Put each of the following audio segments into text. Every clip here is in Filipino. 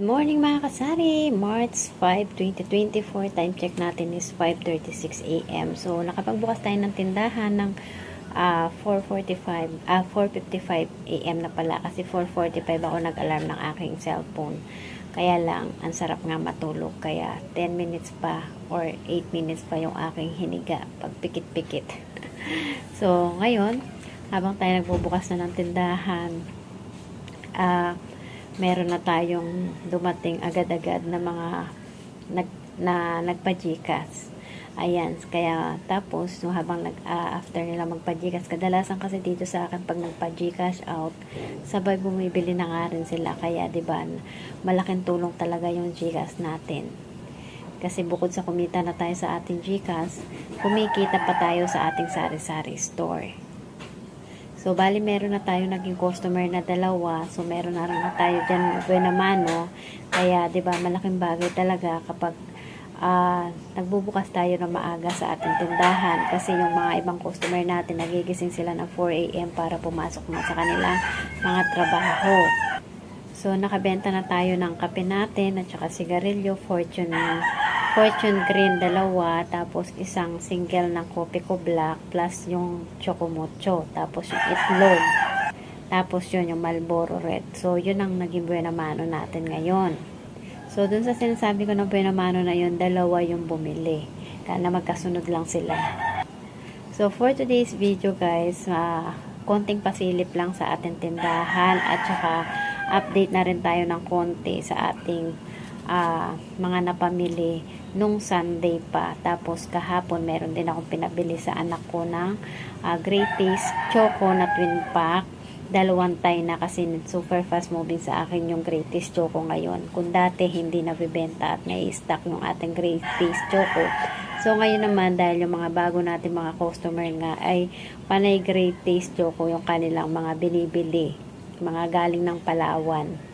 Morning mga kasari! March 5, 2024. Time check natin is 5.36 a.m. So, nakapagbukas tayo ng tindahan ng ah, 4.45, ah, 4.55 a.m. na pala. Kasi 4.45 ako nag-alarm ng aking cellphone. Kaya lang, ang sarap nga matulog. Kaya 10 minutes pa or 8 minutes pa yung aking hiniga pag pikit-pikit. so, ngayon, habang tayo nagbubukas na ng tindahan, ah, meron na tayong dumating agad-agad na mga nag, na nagpa-Gcash. Ayan, kaya tapos no, habang nag ah, after nila magpa-Gcash, kadalasan kasi dito sa akin pag nagpa-Gcash out, sabay bumibili na nga rin sila kaya ba malaking tulong talaga yung Gcash natin. Kasi bukod sa kumita na tayo sa ating Gcash, kumikita pa tayo sa ating sari-sari store. So, bali meron na tayo naging customer na dalawa. So, meron na rin na tayo dyan buena mano. Kaya, di ba malaking bagay talaga kapag ah, nagbubukas tayo na maaga sa ating tindahan. Kasi yung mga ibang customer natin, nagigising sila ng 4 a.m. para pumasok na sa kanilang mga trabaho. So, nakabenta na tayo ng kape natin at saka sigarilyo, fortune fortune green dalawa, tapos isang single ng kopi ko black, plus yung chocomocho, tapos yung itlog, tapos yun yung Marlboro red. So, yun ang naging buena mano natin ngayon. So, dun sa sinasabi ko ng buena mano na yun, dalawa yung bumili. Kaya magkasunod lang sila. So, for today's video guys, ah, konting pasilip lang sa ating tindahan at saka update na rin tayo ng konti sa ating ah, mga napamili nung Sunday pa. Tapos kahapon meron din akong pinabili sa anak ko ng uh, Great Taste Choco na twin pack. Dalawang tay na kasi super fast moving sa akin yung Great Taste Choco ngayon. Kung dati hindi nabibenta at may stock yung ating Great Taste Choco. So ngayon naman dahil yung mga bago natin mga customer nga ay panay Great Taste Choco yung kanilang mga binibili. Mga galing ng Palawan.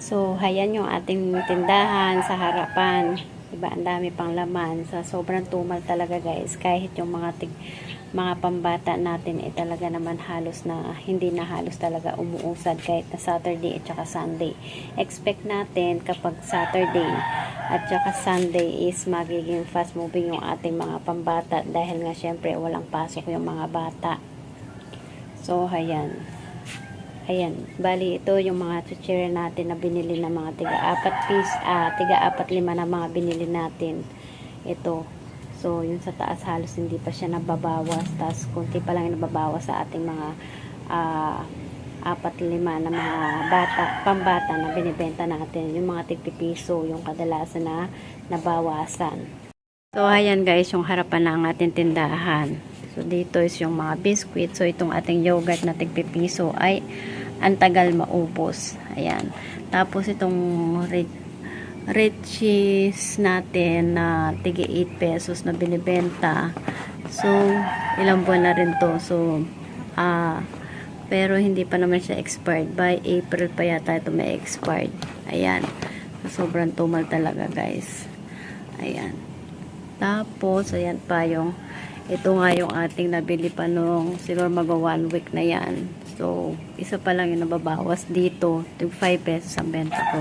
So, hayan yung ating tindahan sa harapan. Diba, ang dami pang laman. Sa sobrang tumal talaga guys. Kahit yung mga tig, mga pambata natin eh talaga naman halos na hindi na halos talaga umuusad kahit na Saturday at saka Sunday. Expect natin kapag Saturday at saka Sunday is magiging fast moving yung ating mga pambata dahil nga syempre walang pasok yung mga bata. So, hayan. Ayan, bali ito yung mga chichira natin na binili na mga tiga apat piece, ah, tiga apat lima na mga binili natin. Ito. So, yung sa taas halos hindi pa siya nababawas. Tapos, kunti pa lang nababawas sa ating mga ah, apat lima na mga bata, pambata na binibenta natin. Yung mga tigpipiso, yung kadalasan na nabawasan. So, ayan guys, yung harapan ng ating tindahan. So, dito is yung mga biscuit. So, itong ating yogurt na tigpipiso ay ang tagal maubos. Ayan. Tapos, itong red, cheese natin na tigi 8 pesos na binibenta. So, ilang buwan na rin to. So, ah, pero hindi pa naman siya expired. By April pa yata ito may expired. Ayan. So, sobrang tumal talaga, guys. Ayan. Tapos, ayan pa yung ito nga yung ating nabili pa nung siguro mag one week na yan. So, isa pa lang yung nababawas dito. Tig 5 pesos ang benta ko.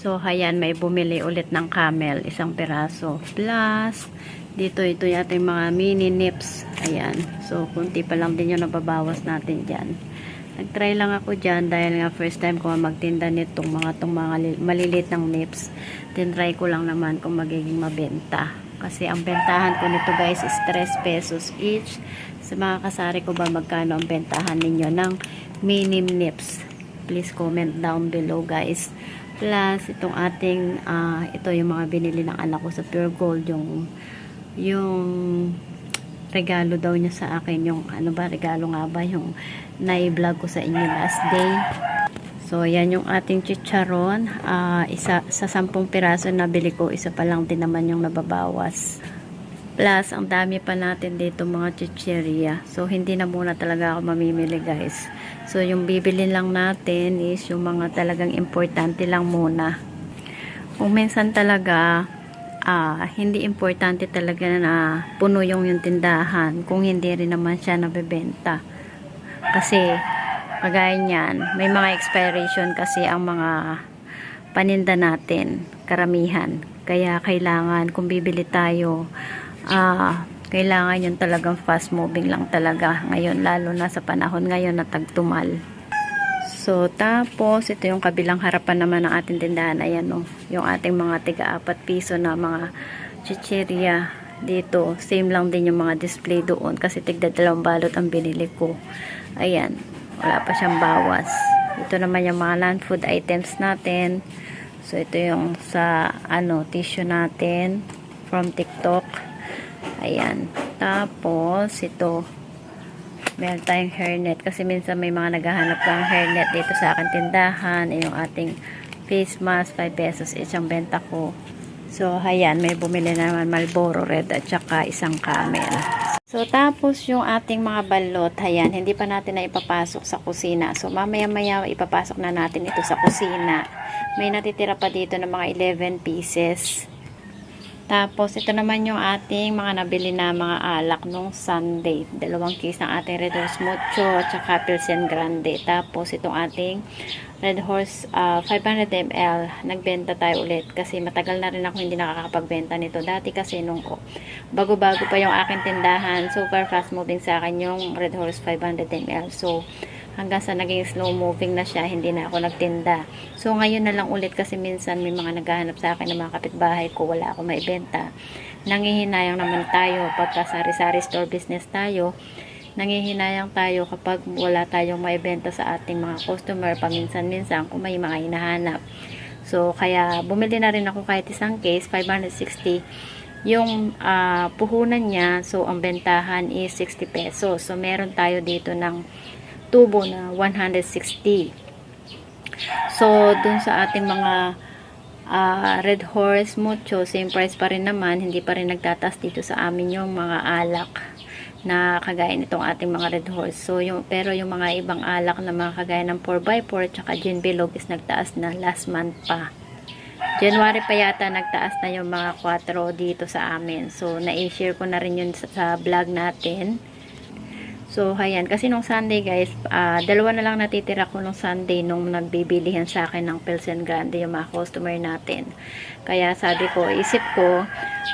So, ayan, may bumili ulit ng camel. Isang peraso. Plus, dito ito yung ating mga mini nips. Ayan. So, kunti pa lang din yung nababawas natin dyan. Nag-try lang ako dyan dahil nga first time ko magtinda nitong mga tong mga li- malilit ng nips. Tinry ko lang naman kung magiging mabenta. Kasi ang bentahan ko nito guys is 3 pesos each. Sa mga kasari ko ba magkano ang bentahan ninyo ng minim nips? Please comment down below guys. Plus itong ating ah, ito yung mga binili ng anak ko sa Pure Gold yung yung regalo daw niya sa akin yung ano ba regalo nga ba yung na-vlog ko sa inyo last day so yan yung ating chicharon Ah, isa sa sampung piraso na bili ko isa pa lang din naman yung nababawas plus ang dami pa natin dito mga chicheria so hindi na muna talaga ako mamimili guys so yung bibili lang natin is yung mga talagang importante lang muna kung minsan talaga ah, hindi importante talaga na puno yung yung tindahan kung hindi rin naman siya nabebenta. Kasi, kagaya niyan, may mga expiration kasi ang mga paninda natin, karamihan. Kaya kailangan, kung bibili tayo, ah, kailangan yun talagang fast moving lang talaga ngayon, lalo na sa panahon ngayon na tagtumal. So, tapos, ito yung kabilang harapan naman ng ating tindahan. Ayan, no, yung ating mga tiga-apat piso na mga chichirya dito. Same lang din yung mga display doon kasi tigda dalawang balot ang binili ko. Ayan, wala pa siyang bawas. Ito naman yung mga non-food items natin. So, ito yung sa, ano, tissue natin from TikTok. Ayan. Tapos, ito, meron tayong hairnet kasi minsan may mga naghahanap ng hairnet dito sa akin tindahan. Yung ating face mask 5 pesos isang benta ko. So ayan may bumili na naman Marlboro Red at saka isang camel. So tapos yung ating mga balot. Ayan hindi pa natin na ipapasok sa kusina. So mamaya maya ipapasok na natin ito sa kusina. May natitira pa dito ng mga 11 pieces tapos, ito naman yung ating mga nabili na mga alak nung Sunday. Dalawang case ng ating Red Horse Mucho at saka Pilsen Grande. Tapos, itong ating Red Horse ah, 500 ml. Nagbenta tayo ulit kasi matagal na rin ako hindi nakakapagbenta nito. Dati kasi nung oh, bago-bago pa yung aking tindahan, super fast moving sa akin yung Red Horse 500 ml. So, hanggang sa naging slow moving na siya, hindi na ako nagtinda. So, ngayon na lang ulit kasi minsan may mga naghahanap sa akin ng mga kapitbahay ko, wala ako maibenta. Nangihinayang naman tayo pagka sari-sari store business tayo. Nangihinayang tayo kapag wala tayong maibenta sa ating mga customer paminsan-minsan kung may mga hinahanap. So, kaya bumili na rin ako kahit isang case, 560 yung ah, puhunan niya, so ang bentahan is 60 pesos. So meron tayo dito ng tubo na 160. So dun sa ating mga ah, Red Horse Mucho, same price pa rin naman, hindi pa rin nagtatas dito sa amin yung mga alak na kagaya nitong ating mga Red Horse. So, yung, pero yung mga ibang alak na mga kagaya ng 4x4 tsaka Gin Bilog is nagtaas na last month pa. January pa yata nagtaas na yung mga 4 dito sa amin. So, na-share ko na rin yun sa, sa vlog natin. So, ayan. Kasi nung Sunday, guys, ah, dalawa na lang natitira ko nung Sunday nung nagbibilihan sa akin ng Pilsen Grande yung mga customer natin. Kaya sabi ko, isip ko,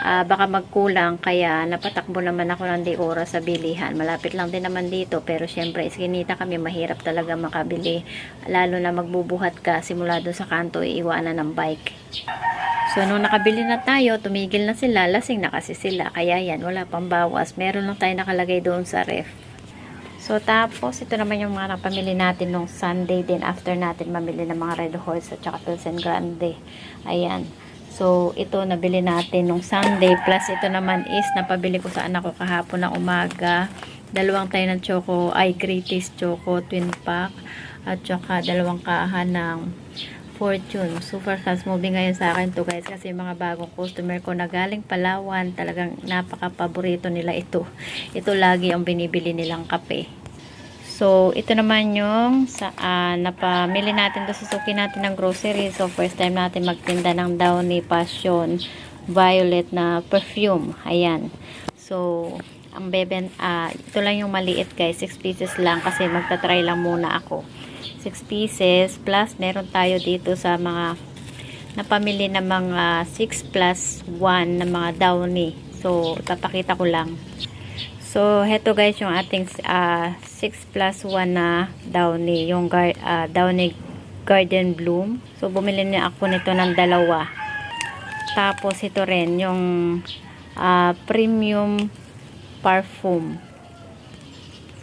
ah, baka magkulang. Kaya napatakbo naman ako ng di oras sa bilihan. Malapit lang din naman dito. Pero syempre, iskinita kami, mahirap talaga makabili. Lalo na magbubuhat ka simula doon sa kanto, iiwanan ng bike. So, nung nakabili na tayo, tumigil na sila, lasing na kasi sila. Kaya yan, wala pang bawas. Meron lang tayo nakalagay doon sa ref. So, tapos, ito naman yung mga napamili natin nung Sunday din after natin mamili ng mga Red Horse at saka Pilsen Grande. Ayan. So, ito nabili natin nung Sunday. Plus, ito naman is napabili ko sa anak ko kahapon na umaga. Dalawang tayo ng choco, ay Greatest Choco Twin Pack. At saka dalawang kahan ng Fortune. Super fast moving ngayon sa akin to guys kasi mga bagong customer ko na galing Palawan talagang napaka-paborito nila ito. Ito lagi ang binibili nilang kape. So, ito naman yung sa, ah, napamili natin to susuki natin ng grocery. So, first time natin magtinda ng Downy Passion Violet na perfume. Ayan. So, ang beben, ah, ito lang yung maliit guys. 6 pieces lang kasi magta-try lang muna ako. 6 pieces plus meron tayo dito sa mga napamili na mga 6 plus 1 na mga downy. So, papakita ko lang. So, heto guys yung ating ah, 6 plus 1 na downy. Yung gar, ah, downy garden bloom. So, bumili niya ako nito ng dalawa. Tapos, ito rin yung ah, premium parfum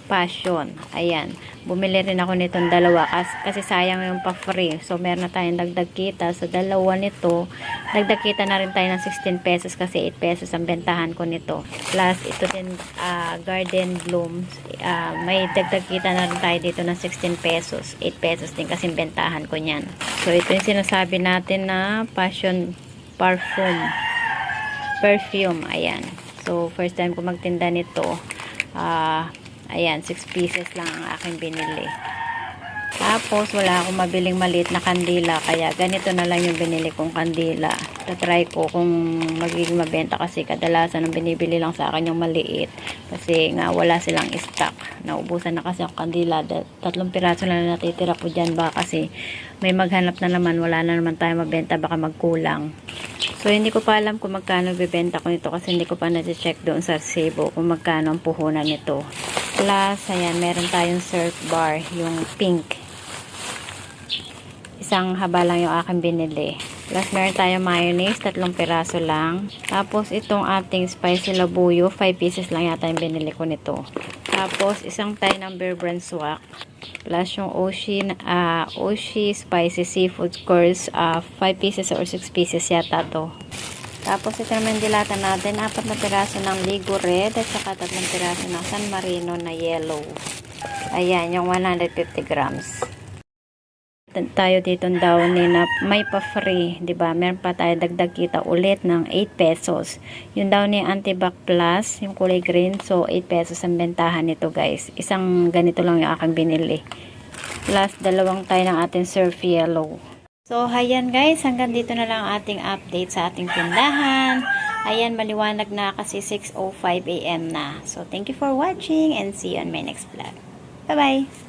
passion. Ayan. Bumili rin ako nitong dalawa kasi, kasi sayang yung pa-free. So, meron na tayong dagdag kita. So, dalawa nito. Dagdag kita na rin tayo ng 16 pesos kasi 8 pesos ang bentahan ko nito. Plus, ito din ah, garden blooms. Ah, may dagdag kita na rin tayo dito ng 16 pesos. 8 pesos din kasi bentahan ko niyan. So, ito yung sinasabi natin na passion parfum. Perfume. Ayan. So, first time ko magtinda nito. Ah, Ayan, 6 pieces lang ang aking binili. Tapos, wala akong mabiling maliit na kandila. Kaya, ganito na lang yung binili kong kandila. Tatry ko kung magiging mabenta kasi kadalasan ang binibili lang sa akin yung maliit. Kasi nga, wala silang stock. Naubusan na kasi ang kandila. Tatlong piraso na natitira po dyan. Baka kasi may maghanap na naman. Wala na naman tayo mabenta. Baka magkulang. So, hindi ko pa alam kung magkano bibenta ko nito kasi hindi ko pa na-check doon sa Cebu kung magkano ang puhunan nito. Plus, ayan, meron tayong surf bar, yung pink. Isang haba lang yung aking binili. Plus, meron tayong mayonnaise, tatlong piraso lang. Tapos, itong ating spicy labuyo, 5 pieces lang yata yung binili ko nito. Tapos, isang ng beer brand swak. Plus, yung Oshi, ah Oshi spicy seafood course, 5 pieces or 6 pieces yata to. Tapos, ito naman dilata natin, apat na piraso ng Ligo Red at saka tatlong piraso ng San Marino na yellow. Ayan, yung 150 grams tayo dito daw ni na may pa free, 'di ba? Meron pa tayo dagdag kita ulit ng 8 pesos. Yung daw ni Antibac Plus, yung kulay green, so 8 pesos ang bentahan nito, guys. Isang ganito lang yung aking binili. Plus dalawang tayo ng ating surf yellow. So, ayan guys, hanggang dito na lang ang ating update sa ating tindahan. Ayan, maliwanag na kasi 6.05 a.m. na. So, thank you for watching and see you on my next vlog. Bye-bye!